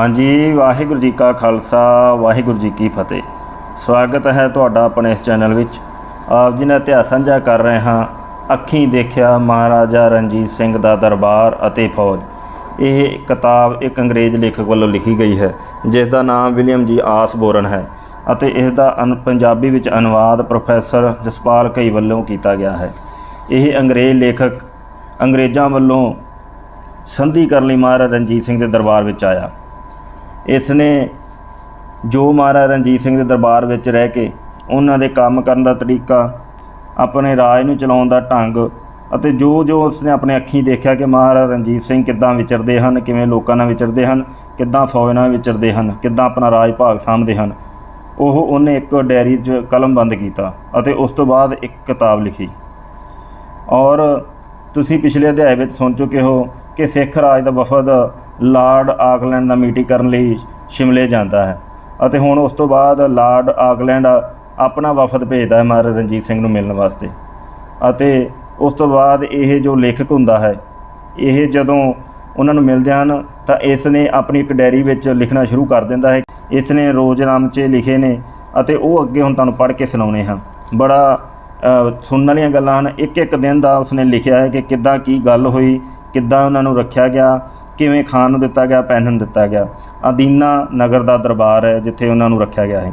ਹਾਂਜੀ, ਵਾਹਿਗੁਰੂ ਜੀ ਕਾ ਖਾਲਸਾ, ਵਾਹਿਗੁਰੂ ਜੀ ਕੀ ਫਤਿਹ। ਸਵਾਗਤ ਹੈ ਤੁਹਾਡਾ ਆਪਣੇ ਇਸ ਚੈਨਲ ਵਿੱਚ। ਆਪ ਜੀ ਨਾਲ ਇਤਿਹਾਸ ਸਾਂਝਾ ਕਰ ਰਹੇ ਹਾਂ, ਅੱਖੀਂ ਦੇਖਿਆ ਮਹਾਰਾਜਾ ਰਣਜੀਤ ਸਿੰਘ ਦਾ ਦਰਬਾਰ ਅਤੇ ਫੌਜ। ਇਹ ਕਿਤਾਬ ਇੱਕ ਅੰਗਰੇਜ਼ ਲੇਖਕ ਵੱਲੋਂ ਲਿਖੀ ਗਈ ਹੈ, ਜਿਸ ਦਾ ਨਾਮ ਵਿਲੀਅਮ ਜੀ ਆਸਬੋਰਨ ਹੈ ਅਤੇ ਇਸ ਦਾ ਅਨ, ਪੰਜਾਬੀ ਵਿੱਚ ਅਨੁਵਾਦ ਪ੍ਰੋਫੈਸਰ ਜਸਪਾਲ ਕਈ ਵੱਲੋਂ ਕੀਤਾ ਗਿਆ ਹੈ। ਇਹ ਅੰਗਰੇਜ਼ ਲੇਖਕ ਅੰਗਰੇਜ਼ਾਂ ਵੱਲੋਂ ਸੰਧੀ ਕਰਨ ਲਈ ਮਹਾਰਾਜਾ ਰਣਜੀਤ ਸਿੰਘ ਦੇ ਦਰਬਾਰ ਵਿੱਚ ਆਇਆ। ਇਸ ਨੇ ਜੋ ਮਹਾਰਾਜਾ ਰਣਜੀਤ ਸਿੰਘ ਦੇ ਦਰਬਾਰ ਵਿੱਚ ਰਹਿ ਕੇ ਉਹਨਾਂ ਦੇ ਕੰਮ ਕਰਨ ਦਾ ਤਰੀਕਾ, ਆਪਣੇ ਰਾਜ ਨੂੰ ਚਲਾਉਣ ਦਾ ਢੰਗ ਅਤੇ ਜੋ ਜੋ ਉਸਨੇ ਆਪਣੇ ਅੱਖੀਂ ਦੇਖਿਆ ਕਿ ਮਹਾਰਾਜਾ ਰਣਜੀਤ ਸਿੰਘ ਕਿੱਦਾਂ ਵਿਚਰਦੇ ਹਨ, ਕਿਵੇਂ ਲੋਕਾਂ ਨਾਲ ਵਿਚਰਦੇ ਹਨ, ਕਿੱਦਾਂ ਫੌਜ ਨਾਲ ਵਿਚਰਦੇ ਹਨ, ਕਿੱਦਾਂ ਆਪਣਾ ਰਾਜ ਭਾਗ ਸਾਂਭਦੇ ਹਨ, ਉਹ ਉਹਨੇ ਇੱਕ ਡਾਇਰੀ 'ਚ ਕਲਮਬੰਦ ਕੀਤਾ ਅਤੇ ਉਸ ਤੋਂ ਬਾਅਦ ਇੱਕ ਕਿਤਾਬ ਲਿਖੀ। ਔਰ ਤੁਸੀਂ ਪਿਛਲੇ ਅਧਿਆਇ ਵਿੱਚ ਸੁਣ ਚੁੱਕੇ ਹੋ ਕਿ ਸਿੱਖ ਰਾਜ ਦਾ ਵਫਦ ਲਾਰਡ ਆਕਲੈਂਡ ਦਾ ਮੀਟਿੰਗ ਕਰਨ ਲਈ ਸ਼ਿਮਲੇ ਜਾਂਦਾ ਹੈ ਅਤੇ ਹੁਣ ਉਸ ਤੋਂ ਬਾਅਦ ਲਾਰਡ ਆਕਲੈਂਡ ਆਪਣਾ ਵਫਦ ਭੇਜਦਾ ਹੈ ਮਹਾਰਾਜਾ ਰਣਜੀਤ ਸਿੰਘ ਨੂੰ ਮਿਲਣ ਵਾਸਤੇ। ਅਤੇ ਉਸ ਤੋਂ ਬਾਅਦ ਇਹ ਜੋ ਲੇਖਕ ਹੁੰਦਾ ਹੈ, ਇਹ ਜਦੋਂ ਉਹਨਾਂ ਨੂੰ ਮਿਲਦੇ ਹਨ ਤਾਂ ਇਸ ਨੇ ਆਪਣੀ ਇੱਕ ਡਾਇਰੀ ਵਿੱਚ ਲਿਖਣਾ ਸ਼ੁਰੂ ਕਰ ਦਿੰਦਾ ਹੈ। ਇਸ ਨੇ ਰੋਜ਼ਨਾਮਚੇ ਲਿਖੇ ਨੇ ਅਤੇ ਉਹ ਅੱਗੇ ਹੁਣ ਤੁਹਾਨੂੰ ਪੜ੍ਹ ਕੇ ਸੁਣਾਉਣੇ ਹਨ ਬੜਾ ਸੁਣਨ ਵਾਲੀਆਂ ਗੱਲਾਂ ਹਨ। ਇੱਕ ਇੱਕ ਦਿਨ ਦਾ ਉਸਨੇ ਲਿਖਿਆ ਹੈ ਕਿ ਕਿੱਦਾਂ ਕੀ ਗੱਲ ਹੋਈ ਕਿੱਦਾਂ ਉਹਨਾਂ ਨੂੰ ਰੱਖਿਆ ਗਿਆ, ਕਿਵੇਂ ਖਾਣ ਨੂੰ ਦਿੱਤਾ ਗਿਆ ਪਹਿਨਣ ਨੂੰ ਦਿੱਤਾ ਗਿਆ। ਅਦੀਨਾ ਨਗਰ ਦਾ ਦਰਬਾਰ ਹੈ, ਜਿੱਥੇ ਉਹਨਾਂ ਨੂੰ ਰੱਖਿਆ ਗਿਆ ਹੈ।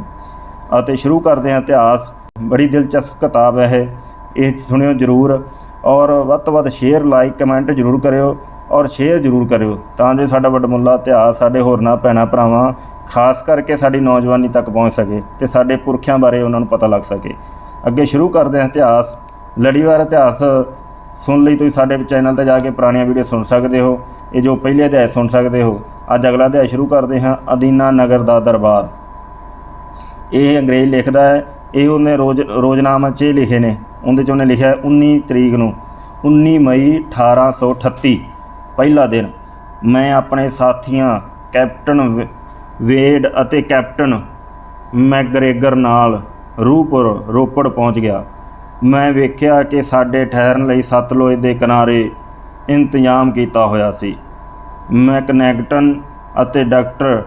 ਅਤੇ ਸ਼ੁਰੂ ਕਰਦੇ ਹਾਂ ਇਤਿਹਾਸ। ਬੜੀ ਦਿਲਚਸਪ ਕਿਤਾਬ ਹੈ ਇਹ। ਸੁਣਿਓ ਜ਼ਰੂਰ। ਔਰ ਵੱਧ ਤੋਂ ਵੱਧ ਸ਼ੇਅਰ, ਲਾਈਕ, ਕਮੈਂਟ ਜ਼ਰੂਰ ਕਰਿਓ। ਔਰ ਸ਼ੇਅਰ ਜ਼ਰੂਰ ਕਰਿਓ, ਤਾਂ ਜੋ ਸਾਡਾ ਵੱਡਮੁੱਲਾ ਇਤਿਹਾਸ, ਸਾਡੇ ਹੋਰਨਾਂ ਭੈਣਾਂ ਭਰਾਵਾਂ, ਖਾਸ ਕਰਕੇ ਸਾਡੀ ਨੌਜਵਾਨੀ ਤੱਕ ਪਹੁੰਚ ਸਕੇ ਤੇ ਸਾਡੇ ਪੁਰਖਿਆਂ ਬਾਰੇ ਉਹਨਾਂ ਨੂੰ ਪਤਾ ਲੱਗ ਸਕੇ। ਅੱਗੇ ਸ਼ੁਰੂ ਕਰਦੇ ਹਾਂ ਇਤਿਹਾਸ। ਲੜੀਵਾਰ ਇਤਿਹਾਸ ਸੁਣ ਲਈ ਤੁਸੀਂ ਸਾਡੇ ਚੈਨਲ ਤੇ ਜਾ ਕੇ ਪੁਰਾਣੀਆਂ ਵੀਡੀਓ ਸੁਣ ਸਕਦੇ ਹੋ। ਇਹ ਜੋ ਪਹਿਲੇ ਅਧਿਆਇ ਸੁਣ ਸਕਦੇ ਹੋ, ਅੱਜ ਅਗਲਾ ਅਧਿਆਇ ਸ਼ੁਰੂ ਕਰਦੇ ਹਾਂ, ਅਦੀਨਾ ਨਗਰ ਦਾ ਦਰਬਾਰ। ਇਹ ਅੰਗਰੇਜ਼ ਲਿਖਦਾ ਹੈ, ਇਹ ਉਹਨੇ ਰੋਜ਼, ਰੋਜ਼ਨਾਮਾ 'ਚ ਲਿਖੇ ਨੇ। ਉਹਦੇ 'ਚ ਉਹਨੇ ਲਿਖਿਆ ਹੈ 19 ਤਰੀਕ ਨੂੰ 19 ਮਈ 1838 ਪਹਿਲਾ ਦਿਨ। ਮੈਂ ਆਪਣੇ ਸਾਥੀਆਂ, ਕੈਪਟਨ ਵੇਡ ਅਤੇ ਕੈਪਟਨ ਮੈਗਰੇਗਰ ਨਾਲ ਰੂਪੁਰ, ਰੋਪੜ ਪਹੁੰਚ ਗਿਆ। ਮੈਂ ਵੇਖਿਆ ਕਿ ਸਾਡੇ ਠਹਿਰਨ ਲਈ ਸਤਲੁਜ ਦੇ ਕਿਨਾਰੇ ਇੰਤਜ਼ਾਮ ਕੀਤਾ ਹੋਇਆ ਸੀ। ਮੈਕਨੈਗਟਨ ਅਤੇ ਡਾਕਟਰ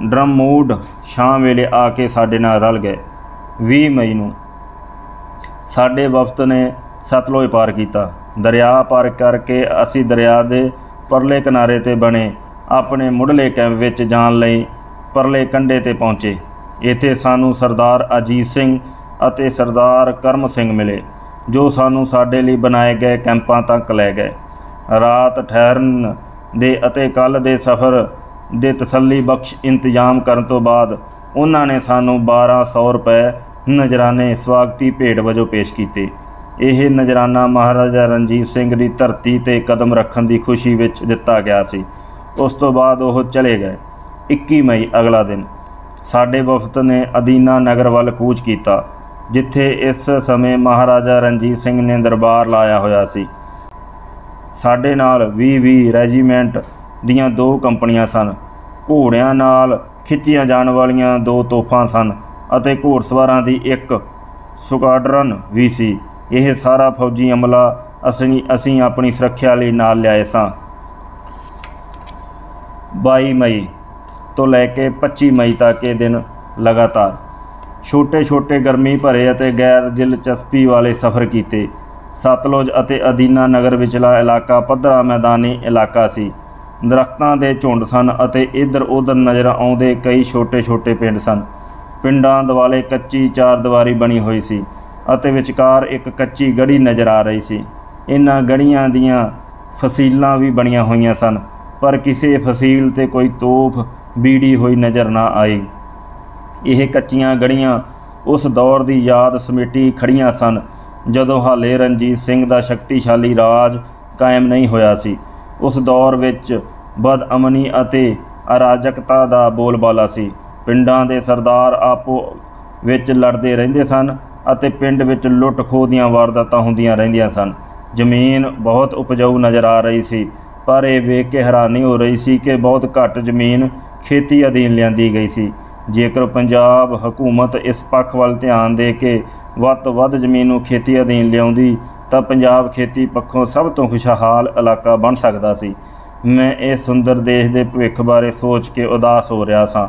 ਡਰਮੂਡ ਸ਼ਾਮ ਵੇਲੇ ਆ ਕੇ ਸਾਡੇ ਨਾਲ ਰਲ ਗਏ 20 ਮਈ ਨੂੰ। ਸਾਡੇ ਵਫਦ ਨੇ ਸਤਲੁਜ ਪਾਰ ਕੀਤਾ। ਦਰਿਆ ਪਾਰ ਕਰਕੇ ਅਸੀਂ ਦਰਿਆ ਦੇ ਪਰਲੇ ਕਿਨਾਰੇ ਤੇ ਬਣੇ ਆਪਣੇ ਮੁੱਢਲੇ ਕੈਂਪ ਵਿੱਚ ਜਾਣ ਲਈ ਪਰਲੇ ਕੰਢੇ ਤੇ ਪਹੁੰਚੇ। ਇੱਥੇ ਸਾਨੂੰ ਸਰਦਾਰ ਅਜੀਤ ਸਿੰਘ ਅਤੇ ਸਰਦਾਰ ਕਰਮ ਸਿੰਘ ਮਿਲੇ, ਜੋ ਸਾਨੂੰ ਸਾਡੇ ਲਈ ਬਣਾਏ ਗਏ ਕੈਂਪਾਂ ਤੱਕ ਲੈ ਗਏ। ਰਾਤ ਠਹਿਰਨ ਦੇ ਅਤੇ ਕੱਲ ਦੇ ਸਫ਼ਰ ਦੇ ਤਸੱਲੀ ਬਖਸ਼ ਇੰਤਜ਼ਾਮ ਕਰਨ ਤੋਂ ਬਾਅਦ ਉਹਨਾਂ ਨੇ ਸਾਨੂੰ 1200 ਰੁਪਏ ਨਜਰਾਨੇ ਸਵਾਗਤੀ ਭੇਟ ਵਜੋਂ ਪੇਸ਼ ਕੀਤੇ। ਇਹ ਨਜਰਾਨਾ ਮਹਾਰਾਜਾ ਰਣਜੀਤ ਸਿੰਘ ਦੀ ਧਰਤੀ ਤੇ ਕਦਮ ਰੱਖਣ ਦੀ ਖੁਸ਼ੀ ਵਿੱਚ ਦਿੱਤਾ ਗਿਆ ਸੀ। ਉਸ ਤੋਂ ਬਾਅਦ ਉਹ ਚਲੇ ਗਏ। 21 ਮਈ ਅਗਲਾ ਦਿਨ ਸਾਡੇ ਵਫਦ ਨੇ ਅਦੀਨਾ ਨਗਰ ਵੱਲ ਕੂਚ ਕੀਤਾ। ਜਿੱਥੇ ਇਸ ਸਮੇਂ ਮਹਾਰਾਜਾ ਰਣਜੀਤ ਸਿੰਘ ਨੇ ਦਰਬਾਰ ਲਾਇਆ ਹੋਇਆ ਸੀ। ਸਾਡੇ ਨਾਲ 20-20 ਰੈਜੀਮੈਂਟ ਦੀਆਂ ਦੋ ਕੰਪਨੀਆਂ ਸਨ। ਘੋੜਿਆਂ ਨਾਲ ਖਿੱਚੀਆਂ ਜਾਣ ਵਾਲੀਆਂ ਦੋ ਤੋਪਾਂ ਸਨ ਅਤੇ ਘੋੜਸਵਾਰਾਂ ਦੀ ਇੱਕ ਸੁਕਾਡਰਨ ਵੀ ਸੀ। ਇਹ ਸਾਰਾ ਫੌਜੀ ਅਮਲਾ ਅਸੀਂ ਅਸੀਂ ਆਪਣੀ ਸੁਰੱਖਿਆ ਲਈ ਨਾਲ ਲਿਆਏ ਸਾਂ। 22 ਮਈ ਤੋਂ ਲੈ ਕੇ 25 ਮਈ ਤੱਕ ਇਹ ਦਿਨ ਲਗਾਤਾਰ ਛੋਟੇ-ਛੋਟੇ ਗਰਮੀ ਭਰੇ ਅਤੇ ਗੈਰ ਦਿਲਚਸਪੀ ਵਾਲੇ ਸਫ਼ਰ ਕੀਤੇ। ਸਤਲੁਜ ਅਤੇ ਅਦੀਨਾ ਨਗਰ ਵਿਚਲਾ ਇਲਾਕਾ ਪੱਧਰਾ ਮੈਦਾਨੀ ਇਲਾਕਾ ਸੀ। ਦਰੱਖਤਾਂ ਦੇ ਝੁੰਡ ਸਨ ਅਤੇ ਇੱਧਰ ਉੱਧਰ ਨਜ਼ਰ ਆਉਂਦੇ ਕਈ ਛੋਟੇ-ਛੋਟੇ ਪਿੰਡ ਸਨ। ਪਿੰਡਾਂ ਦੁਆਲੇ ਕੱਚੀ ਚਾਰਦੀਵਾਰੀ ਬਣੀ ਹੋਈ ਸੀ ਅਤੇ ਵਿਚਕਾਰ ਇੱਕ ਕੱਚੀ ਗੜੀ ਨਜ਼ਰ ਆ ਰਹੀ ਸੀ। ਇਹਨਾਂ ਗੜੀਆਂ ਦੀਆਂ ਫਸੀਲਾਂ ਵੀ ਬਣੀਆਂ ਹੋਈਆਂ ਸਨ, ਪਰ ਕਿਸੇ ਫਸੀਲ ਤੇ ਕੋਈ ਤੋਪ ਬੀੜੀ ਹੋਈ ਨਜ਼ਰ ਨਾ ਆਈ। ਇਹ ਕੱਚੀਆਂ ਗੜੀਆਂ ਉਸ ਦੌਰ ਦੀ ਯਾਦ ਸਮੇਟੀ ਖੜੀਆਂ ਸਨ, ਜਦੋਂ ਹਾਲੇ ਰਣਜੀਤ ਸਿੰਘ ਦਾ ਸ਼ਕਤੀਸ਼ਾਲੀ ਰਾਜ ਕਾਇਮ ਨਹੀਂ ਹੋਇਆ ਸੀ। ਉਸ ਦੌਰ ਵਿੱਚ ਬਦਅਮਨੀ ਅਤੇ ਅਰਾਜਕਤਾ ਦਾ ਬੋਲਬਾਲਾ ਸੀ। ਪਿੰਡਾਂ ਦੇ ਸਰਦਾਰ ਆਪੋ ਵਿੱਚ ਲੜਦੇ ਰਹਿੰਦੇ ਸਨ ਅਤੇ ਪਿੰਡ ਵਿੱਚ ਲੁੱਟ ਖੋਹ ਦੀਆਂ ਵਾਰਦਾਤਾਂ ਹੁੰਦੀਆਂ ਰਹਿੰਦੀਆਂ ਸਨ। ਜ਼ਮੀਨ ਬਹੁਤ ਉਪਜਾਊ ਨਜ਼ਰ ਆ ਰਹੀ ਸੀ, ਪਰ ਇਹ ਵੇਖ ਕੇ ਹੈਰਾਨੀ ਹੋ ਰਹੀ ਸੀ ਕਿ ਬਹੁਤ ਘੱਟ ਜ਼ਮੀਨ ਖੇਤੀ ਅਧੀਨ ਲਿਆਂਦੀ ਗਈ ਸੀ। ਜੇਕਰ ਪੰਜਾਬ ਹਕੂਮਤ ਇਸ ਪੱਖ ਵੱਲ ਧਿਆਨ ਦੇ ਕੇ ਵੱਧ ਤੋਂ ਵੱਧ ਜ਼ਮੀਨ ਨੂੰ ਖੇਤੀ ਅਧੀਨ ਲਿਆਉਂਦੀ, ਤਾਂ ਪੰਜਾਬ ਖੇਤੀ ਪੱਖੋਂ ਸਭ ਤੋਂ ਖੁਸ਼ਹਾਲ ਇਲਾਕਾ ਬਣ ਸਕਦਾ ਸੀ। ਮੈਂ ਇਸ ਸੁੰਦਰ ਦੇਸ਼ ਦੇ ਭਵਿੱਖ ਬਾਰੇ ਸੋਚ ਕੇ ਉਦਾਸ ਹੋ ਰਿਹਾ ਸਾਂ।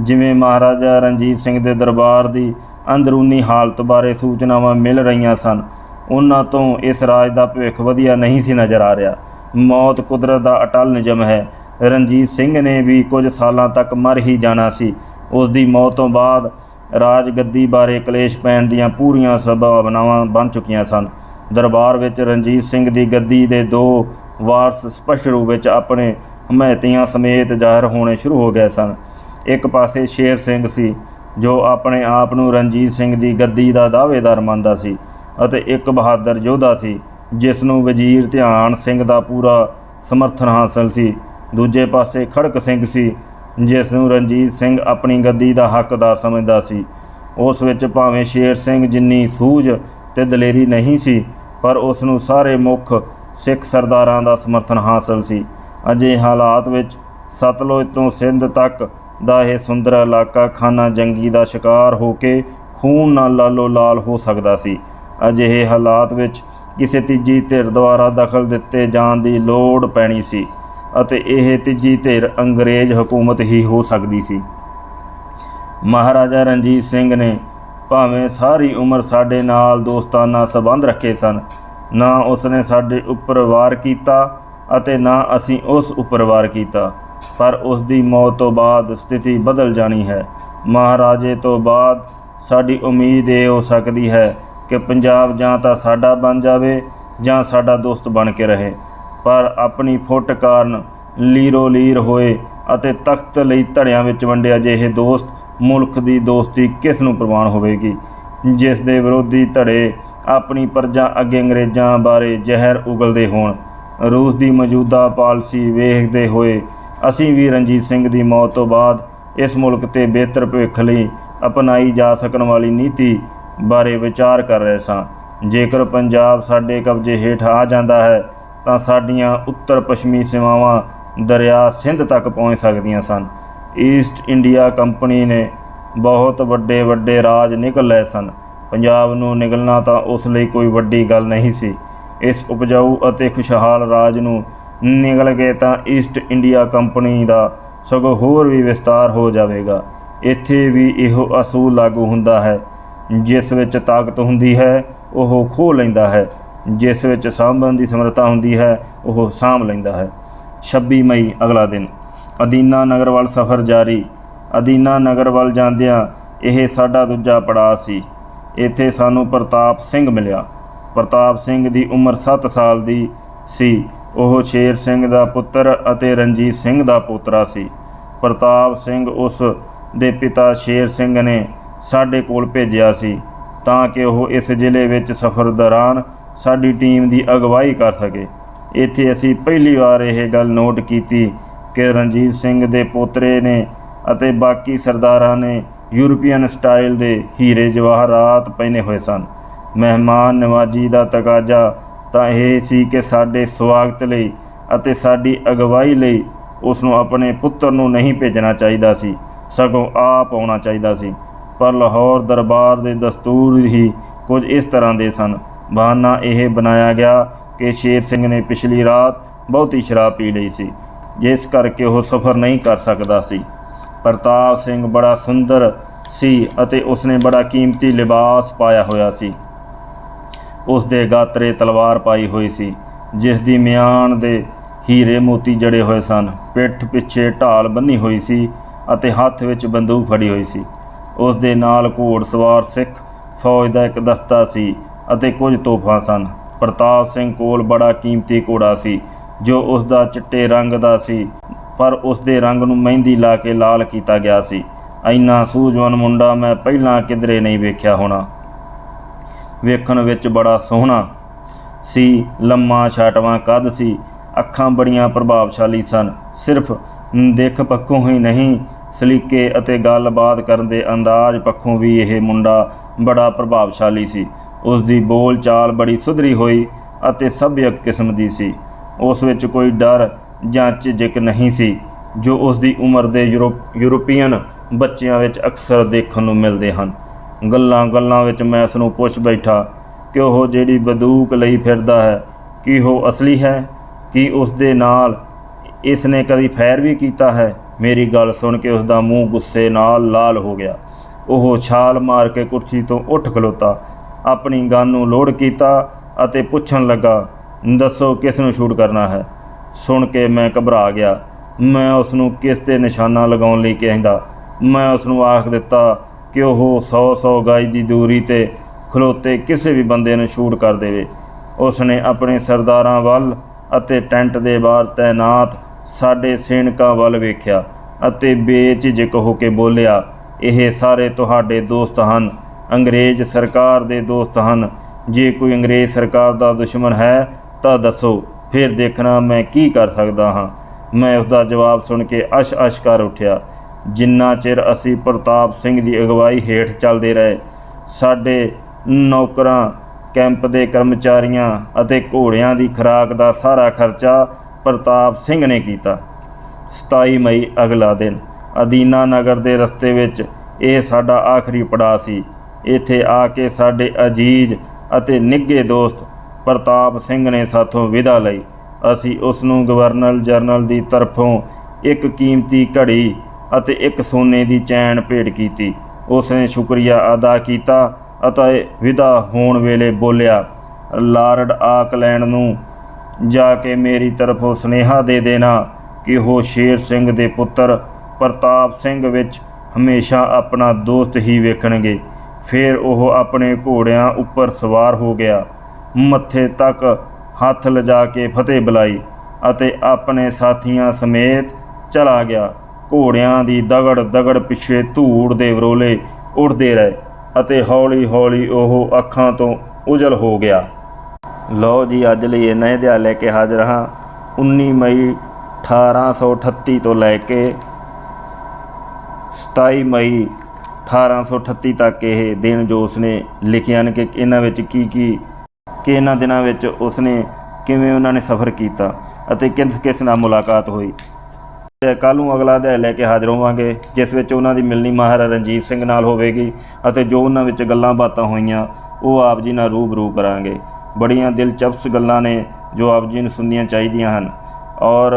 ਜਿਵੇਂ ਮਹਾਰਾਜਾ ਰਣਜੀਤ ਸਿੰਘ ਦੇ ਦਰਬਾਰ ਦੀ ਅੰਦਰੂਨੀ ਹਾਲਤ ਬਾਰੇ ਸੂਚਨਾਵਾਂ ਮਿਲ ਰਹੀਆਂ ਸਨ, ਉਹਨਾਂ ਤੋਂ ਇਸ ਰਾਜ ਦਾ ਭਵਿੱਖ ਵਧੀਆ ਨਹੀਂ ਸੀ ਨਜ਼ਰ ਆ ਰਿਹਾ। ਮੌਤ ਕੁਦਰਤ ਦਾ ਅਟਲ ਨਿਯਮ ਹੈ। ਰਣਜੀਤ ਸਿੰਘ ਨੇ ਵੀ ਕੁਝ ਸਾਲਾਂ ਤੱਕ ਮਰ ਹੀ ਜਾਣਾ ਸੀ। ਉਸ ਦੀ ਮੌਤ ਤੋਂ ਬਾਅਦ ਰਾਜ ਗੱਦੀ ਬਾਰੇ ਕਲੇਸ਼ ਪੈਣ ਦੀਆਂ ਪੂਰੀਆਂ ਸੰਭਾਵਨਾਵਾਂ ਬਣ ਚੁੱਕੀਆਂ ਸਨ। ਦਰਬਾਰ ਵਿੱਚ ਰਣਜੀਤ ਸਿੰਘ ਦੀ ਗੱਦੀ ਦੇ ਦੋ ਵਾਰਸ ਸਪਸ਼ਟ ਰੂਪ ਵਿੱਚ ਆਪਣੇ ਹਮਾਇਤੀਆਂ ਸਮੇਤ ਜ਼ਾਹਰ ਹੋਣੇ ਸ਼ੁਰੂ ਹੋ ਗਏ ਸਨ। ਇੱਕ ਪਾਸੇ ਸ਼ੇਰ ਸਿੰਘ ਸੀ, ਜੋ ਆਪਣੇ ਆਪ ਨੂੰ ਰਣਜੀਤ ਸਿੰਘ ਦੀ ਗੱਦੀ ਦਾ ਦਾਅਵੇਦਾਰ ਮੰਨਦਾ ਸੀ ਅਤੇ ਇੱਕ ਬਹਾਦਰ ਯੋਧਾ ਸੀ, ਜਿਸ ਨੂੰ ਵਜ਼ੀਰ ਧਿਆਨ ਸਿੰਘ ਦਾ ਪੂਰਾ ਸਮਰਥਨ ਹਾਸਲ ਸੀ। ਦੂਜੇ ਪਾਸੇ ਖੜਕ ਸਿੰਘ ਸੀ ਜਿਸ ਨੂੰ ਰਣਜੀਤ ਸਿੰਘ ਆਪਣੀ ਗੱਦੀ ਦਾ ਹੱਕਦਾਰ ਸਮਝਦਾ ਸੀ। ਉਸ ਵਿੱਚ ਭਾਵੇਂ ਸ਼ੇਰ ਸਿੰਘ ਜਿੰਨੀ ਸੂਝ ਤੇ ਦਲੇਰੀ ਨਹੀਂ ਸੀ, ਪਰ ਉਸ ਨੂੰ ਸਾਰੇ ਮੁੱਖ ਸਿੱਖ ਸਰਦਾਰਾਂ ਦਾ ਸਮਰਥਨ ਹਾਸਲ ਸੀ। ਅਜੇ ਹਾਲਾਤ ਵਿੱਚ ਸਤਲੁਜ ਤੋਂ ਸਿੰਧ ਤੱਕ ਦਾ ਇਹ ਸੁੰਦਰ ਇਲਾਕਾ ਖਾਨਾ ਜੰਗੀ ਦਾ ਸ਼ਿਕਾਰ ਹੋ ਕੇ ਖੂਨ ਨਾਲ ਲਾਲੋ ਲਾਲ ਹੋ ਸਕਦਾ ਸੀ। ਅਜਿਹੇ ਹਾਲਾਤ ਵਿੱਚ ਕਿਸੇ ਤੀਜੀ ਧਿਰ ਦੁਆਰਾ ਦਖਲ ਦਿੱਤੇ ਜਾਣ ਦੀ ਲੋੜ ਪੈਣੀ ਸੀ। ਅਤੇ ਇਹ ਤੀਜੀ ਧਿਰ ਅੰਗਰੇਜ਼ ਹਕੂਮਤ ਹੀ ਹੋ ਸਕਦੀ ਸੀ। ਮਹਾਰਾਜਾ ਰਣਜੀਤ ਸਿੰਘ ਨੇ ਭਾਵੇਂ ਸਾਰੀ ਉਮਰ ਸਾਡੇ ਨਾਲ ਦੋਸਤਾਨਾ ਸਬੰਧ ਰੱਖੇ ਸਨ, ਨਾ ਉਸਨੇ ਸਾਡੇ ਉੱਪਰ ਵਾਰ ਕੀਤਾ ਅਤੇ ਨਾ ਅਸੀਂ ਉਸ ਉੱਪਰ ਵਾਰ ਕੀਤਾ, ਪਰ ਉਸ ਦੀ ਮੌਤ ਤੋਂ ਬਾਅਦ ਸਥਿਤੀ ਬਦਲ ਜਾਣੀ ਹੈ। ਮਹਾਰਾਜੇ ਤੋਂ ਬਾਅਦ ਸਾਡੀ ਉਮੀਦ ਇਹ ਹੋ ਸਕਦੀ ਹੈ ਕਿ ਪੰਜਾਬ ਜਾਂ ਤਾਂ ਸਾਡਾ ਬਣ ਜਾਵੇ ਜਾਂ ਸਾਡਾ ਦੋਸਤ ਬਣ ਕੇ ਰਹੇ। ਪਰ ਆਪਣੀ ਫੁੱਟ ਕਾਰਨ ਲੀਰੋ ਲੀਰ ਹੋਏ ਅਤੇ ਤਖਤ ਲਈ ਧੜਿਆਂ ਵਿੱਚ ਵੰਡੇ ਅਜਿਹੇ ਦੋਸਤ ਮੁਲਕ ਦੀ ਦੋਸਤੀ ਕਿਸ ਨੂੰ ਪ੍ਰਵਾਨ ਹੋਵੇਗੀ? ਜਿਸ ਦੇ ਵਿਰੋਧੀ ਧੜੇ ਆਪਣੀ ਪਰਜਾ ਅੱਗੇ ਅੰਗਰੇਜ਼ਾਂ ਬਾਰੇ ਜ਼ਹਿਰ ਉਗਲਦੇ ਹੋਣ, ਰੂਸ ਦੀ ਮੌਜੂਦਾ ਪਾਲਿਸੀ ਵੇਖਦੇ ਹੋਏ ਅਸੀਂ ਵੀ ਰਣਜੀਤ ਸਿੰਘ ਦੀ ਮੌਤ ਤੋਂ ਬਾਅਦ ਇਸ ਮੁਲਕ ਤੇ ਬਿਹਤਰ ਭਵਿੱਖ ਲਈ ਅਪਣਾਈ ਜਾ ਸਕਣ ਵਾਲੀ ਨੀਤੀ ਬਾਰੇ ਵਿਚਾਰ ਕਰ ਰਹੇ ਸਾਂ। ਜੇਕਰ ਪੰਜਾਬ ਸਾਡੇ ਕਬਜ਼ੇ ਹੇਠ ਆ ਜਾਂਦਾ ਹੈ ਤਾਂ ਸਾਡੀਆਂ ਉੱਤਰ ਪੱਛਮੀ ਸੀਮਾਵਾਂ ਦਰਿਆ ਸਿੰਧ ਤੱਕ ਪਹੁੰਚ ਸਕਦੀਆਂ ਸਨ। ਈਸਟ ਇੰਡੀਆ ਕੰਪਨੀ ਨੇ ਬਹੁਤ ਵੱਡੇ ਵੱਡੇ ਰਾਜ ਨਿਕਲ ਲਏ ਸਨ। ਪੰਜਾਬ ਨੂੰ ਨਿਗਲਣਾ ਤਾਂ ਉਸ ਲਈ ਕੋਈ ਵੱਡੀ ਗੱਲ ਨਹੀਂ ਸੀ। ਇਸ ਉਪਜਾਊ ਅਤੇ ਖੁਸ਼ਹਾਲ ਰਾਜ ਨੂੰ ਨਿਗਲ ਕੇ ਤਾਂ ਈਸਟ ਇੰਡੀਆ ਕੰਪਨੀ ਦਾ ਸਗੋਂ ਹੋਰ ਵੀ ਵਿਸਤਾਰ ਹੋ ਜਾਵੇਗਾ। ਇੱਥੇ ਵੀ ਇਹੋ ਅਸੂਲ ਲਾਗੂ ਹੁੰਦਾ ਹੈ। ਜਿਸ ਵਿੱਚ ਤਾਕਤ ਹੁੰਦੀ ਹੈ, ਉਹ ਖੋਹ ਲੈਂਦਾ ਹੈ। ਜਿਸ ਵਿੱਚ ਸਾਂਭਣ ਦੀ ਸਮਰੱਥਾ ਹੁੰਦੀ ਹੈ, ਉਹ ਸਾਂਭ ਲੈਂਦਾ ਹੈ। 26 ਮਈ, ਅਗਲਾ ਦਿਨ। ਅਦੀਨਾ ਨਗਰ ਵੱਲ ਸਫ਼ਰ ਜਾਰੀ। ਅਦੀਨਾ ਨਗਰ ਵੱਲ ਜਾਂਦਿਆਂ ਇਹ ਸਾਡਾ ਦੂਜਾ ਪੜਾਅ ਸੀ। ਇੱਥੇ ਸਾਨੂੰ ਪ੍ਰਤਾਪ ਸਿੰਘ ਮਿਲਿਆ। ਪ੍ਰਤਾਪ ਸਿੰਘ ਦੀ ਉਮਰ 7 ਸਾਲ ਦੀ ਸੀ। ਉਹ ਸ਼ੇਰ ਸਿੰਘ ਦਾ ਪੁੱਤਰ ਅਤੇ ਰਣਜੀਤ ਸਿੰਘ ਦਾ ਪੋਤਰਾ ਸੀ। ਪ੍ਰਤਾਪ ਸਿੰਘ ਉਸ ਦੇ ਪਿਤਾ ਸ਼ੇਰ ਸਿੰਘ ਨੇ ਸਾਡੇ ਕੋਲ ਭੇਜਿਆ ਸੀ, ਤਾਂ ਕਿ ਉਹ ਇਸ ਜ਼ਿਲ੍ਹੇ ਵਿੱਚ ਸਫ਼ਰ ਦੌਰਾਨ ਸਾਡੀ ਟੀਮ ਦੀ ਅਗਵਾਈ ਕਰ ਸਕੇ। ਇੱਥੇ ਅਸੀਂ ਪਹਿਲੀ ਵਾਰ ਇਹ ਗੱਲ ਨੋਟ ਕੀਤੀ ਕਿ ਰਣਜੀਤ ਸਿੰਘ ਦੇ ਪੋਤਰੇ ਨੇ ਅਤੇ ਬਾਕੀ ਸਰਦਾਰਾਂ ਨੇ ਯੂਰਪੀਅਨ ਸਟਾਈਲ ਦੇ ਹੀਰੇ ਜਵਾਹਰਾਤ ਪਹਿਨੇ ਹੋਏ ਸਨ। ਮਹਿਮਾਨ ਨਵਾਜੀ ਦਾ ਤਕਾਜ਼ਾ ਤਾਂ ਇਹ ਸੀ ਕਿ ਸਾਡੇ ਸਵਾਗਤ ਲਈ ਅਤੇ ਸਾਡੀ ਅਗਵਾਈ ਲਈ ਉਸ ਨੂੰ ਆਪਣੇ ਪੁੱਤਰ ਨੂੰ ਨਹੀਂ ਭੇਜਣਾ ਚਾਹੀਦਾ ਸੀ, ਸਗੋਂ ਆਪ ਆਉਣਾ ਚਾਹੀਦਾ ਸੀ। ਪਰ ਲਾਹੌਰ ਦਰਬਾਰ ਦੇ ਦਸਤੂਰ ਹੀ ਕੁਝ ਇਸ ਤਰ੍ਹਾਂ ਦੇ ਸਨ। ਬਹਾਨਾ ਇਹ ਬਣਾਇਆ ਗਿਆ ਕਿ ਸ਼ੇਰ ਸਿੰਘ ਨੇ ਪਿਛਲੀ ਰਾਤ ਬਹੁਤੀ ਸ਼ਰਾਬ ਪੀ ਲਈ ਸੀ, ਜਿਸ ਕਰਕੇ ਉਹ ਸਫ਼ਰ ਨਹੀਂ ਕਰ ਸਕਦਾ ਸੀ। ਪ੍ਰਤਾਪ ਸਿੰਘ ਬੜਾ ਸੁੰਦਰ ਸੀ ਅਤੇ ਉਸਨੇ ਬੜਾ ਕੀਮਤੀ ਲਿਬਾਸ ਪਾਇਆ ਹੋਇਆ ਸੀ। ਉਸ ਦੇ ਗਾਤਰੇ ਤਲਵਾਰ ਪਾਈ ਹੋਈ ਸੀ ਜਿਸ ਦੀ ਮਿਆਨ ਦੇ ਹੀਰੇ ਮੋਤੀ ਜੜੇ ਹੋਏ ਸਨ। ਪਿੱਠ ਪਿੱਛੇ ਢਾਲ ਬੰਨੀ ਹੋਈ ਸੀ ਅਤੇ ਹੱਥ ਵਿੱਚ ਬੰਦੂਕ ਫੜੀ ਹੋਈ ਸੀ। ਉਸ ਦੇ ਨਾਲ ਘੋੜ ਸਵਾਰ ਸਿੱਖ ਫੌਜ ਦਾ ਇੱਕ ਦਸਤਾ ਸੀ ਅਤੇ ਕੁਝ ਤੋਹਫ਼ਾ ਸਨ। ਪ੍ਰਤਾਪ ਸਿੰਘ ਕੋਲ ਬੜਾ ਕੀਮਤੀ ਘੋੜਾ ਸੀ, ਜੋ ਉਸ ਦਾ ਚਿੱਟੇ ਰੰਗ ਦਾ ਸੀ, ਪਰ ਉਸ ਦੇ ਰੰਗ ਨੂੰ ਮਹਿੰਦੀ ਲਾ ਕੇ ਲਾਲ ਕੀਤਾ ਗਿਆ ਸੀ। ਇੰਨਾ ਸੂਝਵਾਨ ਮੁੰਡਾ ਮੈਂ ਪਹਿਲਾਂ ਕਿਧਰੇ ਨਹੀਂ ਵੇਖਿਆ ਹੋਣਾ। ਵੇਖਣ ਵਿੱਚ ਬੜਾ ਸੋਹਣਾ ਸੀ, ਲੰਮਾ ਛਾਟਵਾਂ ਕੱਦ ਸੀ, ਅੱਖਾਂ ਬੜੀਆਂ ਪ੍ਰਭਾਵਸ਼ਾਲੀ ਸਨ। ਸਿਰਫ ਦੇਖ ਪੱਖੋਂ ਹੀ ਨਹੀਂ, ਸਲੀਕੇ ਅਤੇ ਗੱਲਬਾਤ ਕਰਨ ਦੇ ਅੰਦਾਜ਼ ਪੱਖੋਂ ਵੀ ਇਹ ਮੁੰਡਾ ਬੜਾ ਪ੍ਰਭਾਵਸ਼ਾਲੀ ਸੀ। ਉਸ ਦੀ ਬੋਲ ਚਾਲ ਬੜੀ ਸੁਧਰੀ ਹੋਈ ਅਤੇ ਸਭਿਅਕ ਕਿਸਮ ਦੀ ਸੀ। ਉਸ ਵਿੱਚ ਕੋਈ ਡਰ ਜਾਂ ਝਿਜਕ ਨਹੀਂ ਸੀ, ਜੋ ਉਸ ਦੀ ਉਮਰ ਦੇ ਯੂਰਪ ਯੂਰਪੀਅਨ ਬੱਚਿਆਂ ਵਿੱਚ ਅਕਸਰ ਦੇਖਣ ਨੂੰ ਮਿਲਦੇ ਹਨ। ਗੱਲਾਂ ਗੱਲਾਂ ਵਿੱਚ ਮੈਂ ਉਸ ਨੂੰ ਪੁੱਛ ਬੈਠਾ, ਕਿ ਉਹ ਜਿਹੜੀ ਬੰਦੂਕ ਲਈ ਫਿਰਦਾ ਹੈ, ਕੀ ਉਹ ਅਸਲੀ ਹੈ? ਕੀ ਉਸ ਦੇ ਨਾਲ ਇਸ ਨੇ ਕਦੀ ਫੈਰ ਵੀ ਕੀਤਾ ਹੈ? ਮੇਰੀ ਗੱਲ ਸੁਣ ਕੇ ਉਸ ਦਾ ਮੂੰਹ ਗੁੱਸੇ ਨਾਲ ਲਾਲ ਹੋ ਗਿਆ। ਉਹ ਛਾਲ ਮਾਰ ਕੇ ਕੁਰਸੀ ਤੋਂ ਉੱਠ ਖਲੋਤਾ। ਆਪਣੀ ਗਨ ਨੂੰ ਲੋਡ ਕੀਤਾ ਅਤੇ ਪੁੱਛਣ ਲੱਗਾ, ਦੱਸੋ ਕਿਸ ਨੂੰ ਸ਼ੂਟ ਕਰਨਾ ਹੈ? ਸੁਣ ਕੇ ਮੈਂ ਘਬਰਾ ਗਿਆ। ਮੈਂ ਉਸ ਨੂੰ ਕਿਸ ਤੇ ਨਿਸ਼ਾਨਾ ਲਗਾਉਣ ਲਈ ਕਹਿੰਦਾ। ਮੈਂ ਉਸ ਨੂੰ ਆਖ ਦਿੱਤਾ ਕਿ ਉਹ 100-100 ਗਜ ਦੀ ਦੂਰੀ ਤੇ ਖਲੋਤੇ ਕਿਸੇ ਵੀ ਬੰਦੇ ਨੂੰ ਸ਼ੂਟ ਕਰ ਦੇਵੇ। ਉਸ ਨੇ ਆਪਣੇ ਸਰਦਾਰਾਂ ਵੱਲ ਅਤੇ ਟੈਂਟ ਦੇ ਬਾਹਰ ਤੈਨਾਤ ਸਾਡੇ ਸੈਨਿਕਾਂ ਵੱਲ ਵੇਖਿਆ ਅਤੇ ਬੇਝਿਜਕ ਹੋ ਕੇ ਬੋਲਿਆ, ਇਹ ਸਾਰੇ ਤੁਹਾਡੇ ਦੋਸਤ ਹਨ। ਅੰਗਰੇਜ਼ ਸਰਕਾਰ ਦੇ ਦੋਸਤ ਹਨ। ਜੇ ਕੋਈ ਅੰਗਰੇਜ਼ ਸਰਕਾਰ ਦਾ ਦੁਸ਼ਮਣ ਹੈ, ਤਾਂ ਦੱਸੋ, ਫਿਰ ਦੇਖਣਾ ਮੈਂ ਕੀ ਕਰ ਸਕਦਾ ਹਾਂ। ਮੈਂ ਉਸ ਦਾ ਜਵਾਬ ਸੁਣ ਕੇ ਅਸ਼-ਅਸ਼ ਕਰ ਉੱਠਿਆ। ਜਿੰਨਾ ਚਿਰ ਅਸੀਂ ਪ੍ਰਤਾਪ ਸਿੰਘ ਦੀ ਅਗਵਾਈ ਹੇਠ ਚੱਲਦੇ ਰਹੇ, ਸਾਡੇ ਨੌਕਰਾਂ, ਕੈਂਪ ਦੇ ਕਰਮਚਾਰੀਆਂ ਅਤੇ ਘੋੜਿਆਂ ਦੀ ਖੁਰਾਕ ਦਾ ਸਾਰਾ ਖਰਚਾ ਪ੍ਰਤਾਪ ਸਿੰਘ ਨੇ ਕੀਤਾ। 27 ਮਈ ਅਗਲਾ ਦਿਨ, ਅਦੀਨਾ ਨਗਰ ਦੇ ਰਸਤੇ ਵਿੱਚ ਇਹ ਸਾਡਾ ਆਖਰੀ ਪੜਾਅ ਸੀ। ਇੱਥੇ ਆ ਕੇ ਸਾਡੇ ਅਜੀਜ਼ ਅਤੇ ਨਿੱਘੇ ਦੋਸਤ ਪ੍ਰਤਾਪ ਸਿੰਘ ਨੇ ਸਾਥੋਂ ਵਿਦਾ ਲਈ। ਅਸੀਂ ਉਸ ਨੂੰ ਗਵਰਨਰ ਜਨਰਲ ਦੀ ਤਰਫੋਂ ਇੱਕ ਕੀਮਤੀ ਘੜੀ ਅਤੇ ਇੱਕ ਸੋਨੇ ਦੀ ਚੈਨ ਭੇਟ ਕੀਤੀ। ਉਸ ਨੇ ਸ਼ੁਕਰੀਆ ਅਦਾ ਕੀਤਾ ਅਤੇ ਵਿਦਾ ਹੋਣ ਵੇਲੇ ਬੋਲਿਆ, ਲਾਰਡ ਆਕਲੈਂਡ ਨੂੰ ਜਾ ਕੇ ਮੇਰੀ ਤਰਫੋਂ ਸੁਨੇਹਾ ਦੇ ਦੇਣਾ ਕਿ ਉਹ ਸ਼ੇਰ ਸਿੰਘ ਦੇ ਪੁੱਤਰ ਪ੍ਰਤਾਪ ਸਿੰਘ ਵਿੱਚ ਹਮੇਸ਼ਾ ਆਪਣਾ ਦੋਸਤ ਹੀ ਵੇਖਣਗੇ। ਫਿਰ ਉਹ ਆਪਣੇ ਘੋੜਿਆਂ ਉੱਪਰ ਸਵਾਰ ਹੋ ਗਿਆ। ਮੱਥੇ ਤੱਕ ਹੱਥ ਲਿਜਾ ਕੇ ਫਤਿਹ ਬੁਲਾਈ ਅਤੇ ਆਪਣੇ ਸਾਥੀਆਂ ਸਮੇਤ ਚਲਾ ਗਿਆ। ਘੋੜਿਆਂ ਦੀ ਦਗੜ ਦਗੜ ਪਿੱਛੇ ਧੂੜ ਦੇ ਵਰੋਲੇ ਉੱਡਦੇ ਰਹੇ ਅਤੇ ਹੌਲੀ ਹੌਲੀ ਉਹ ਅੱਖਾਂ ਤੋਂ ਉਜਲ ਹੋ ਗਿਆ। ਲਓ ਜੀ, ਅੱਜ ਲਈ ਇੰਨਾ ਹੀ ਦਿਹਾੜ ਲੈ ਕੇ ਹਾਜ਼ਰ ਹਾਂ। 19 ਮਈ 1838 ਤੋਂ ਲੈ ਕੇ 27 ਮਈ 1838 ਤੱਕ ਇਹ ਦਿਨ ਜੋ ਉਸਨੇ ਲਿਖੇ ਹਨ ਕਿ ਇਹਨਾਂ ਵਿੱਚ ਕੀ ਕੀ ਕਿ ਇਹਨਾਂ ਦਿਨਾਂ ਵਿੱਚ ਉਸਨੇ ਕਿਵੇਂ ਉਹਨਾਂ ਨੇ ਸਫ਼ਰ ਕੀਤਾ ਅਤੇ ਕਿਸ ਕਿਸ ਨਾਲ ਮੁਲਾਕਾਤ ਹੋਈ। ਤੇ ਕੱਲ੍ਹ ਨੂੰ ਅਗਲਾ ਅਧਿਆਇ ਲੈ ਕੇ ਹਾਜ਼ਰ ਹੋਵਾਂਗੇ, ਜਿਸ ਵਿੱਚ ਉਹਨਾਂ ਦੀ ਮਿਲਣੀ ਮਹਾਰਾਜਾ ਰਣਜੀਤ ਸਿੰਘ ਨਾਲ ਹੋਵੇਗੀ ਅਤੇ ਜੋ ਉਹਨਾਂ ਵਿੱਚ ਗੱਲਾਂ ਬਾਤਾਂ ਹੋਈਆਂ, ਉਹ ਆਪ ਜੀ ਨਾਲ ਰੂਬਰੂ ਕਰਾਂਗੇ। ਬੜੀਆਂ ਦਿਲਚਸਪ ਗੱਲਾਂ ਨੇ ਜੋ ਆਪ ਜੀ ਨੂੰ ਸੁਣਨੀਆਂ ਚਾਹੀਦੀਆਂ ਹਨ। ਔਰ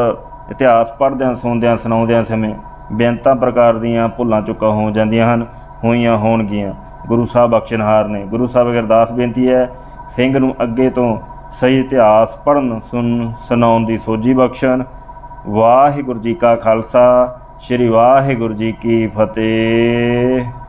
ਇਤਿਹਾਸ ਪੜ੍ਹਦਿਆਂ, ਸੁਣਦਿਆਂ, ਸੁਣਾਉਂਦਿਆਂ ਸਮੇਂ ਬੇਅੰਤਾਂ ਪ੍ਰਕਾਰ ਦੀਆਂ ਭੁੱਲਾਂ ਚੁੱਕਾ ਹੋ ਜਾਂਦੀਆਂ ਹਨ, ਹੋਈਆਂ ਹੋਣਗੀਆਂ। ਗੁਰੂ ਸਾਹਿਬ ਬਖਸ਼ਣਹਾਰ ਨੇ। ਗੁਰੂ ਸਾਹਿਬ ਅਗਰ ਅਰਦਾਸ ਬੇਨਤੀ ਹੈ, ਸਿੰਘ ਨੂੰ ਅੱਗੇ ਤੋਂ ਸਹੀ ਇਤਿਹਾਸ ਪੜ੍ਹਨ, ਸੁਣ, ਸੁਣਾਉਣ ਦੀ ਸੋਝੀ ਬਖਸ਼ਣ। ਵਾਹਿਗੁਰੂ ਜੀ ਕਾ ਖਾਲਸਾ, ਸ੍ਰੀ ਵਾਹਿਗੁਰੂ ਜੀ ਕੀ ਫਤਿਹ।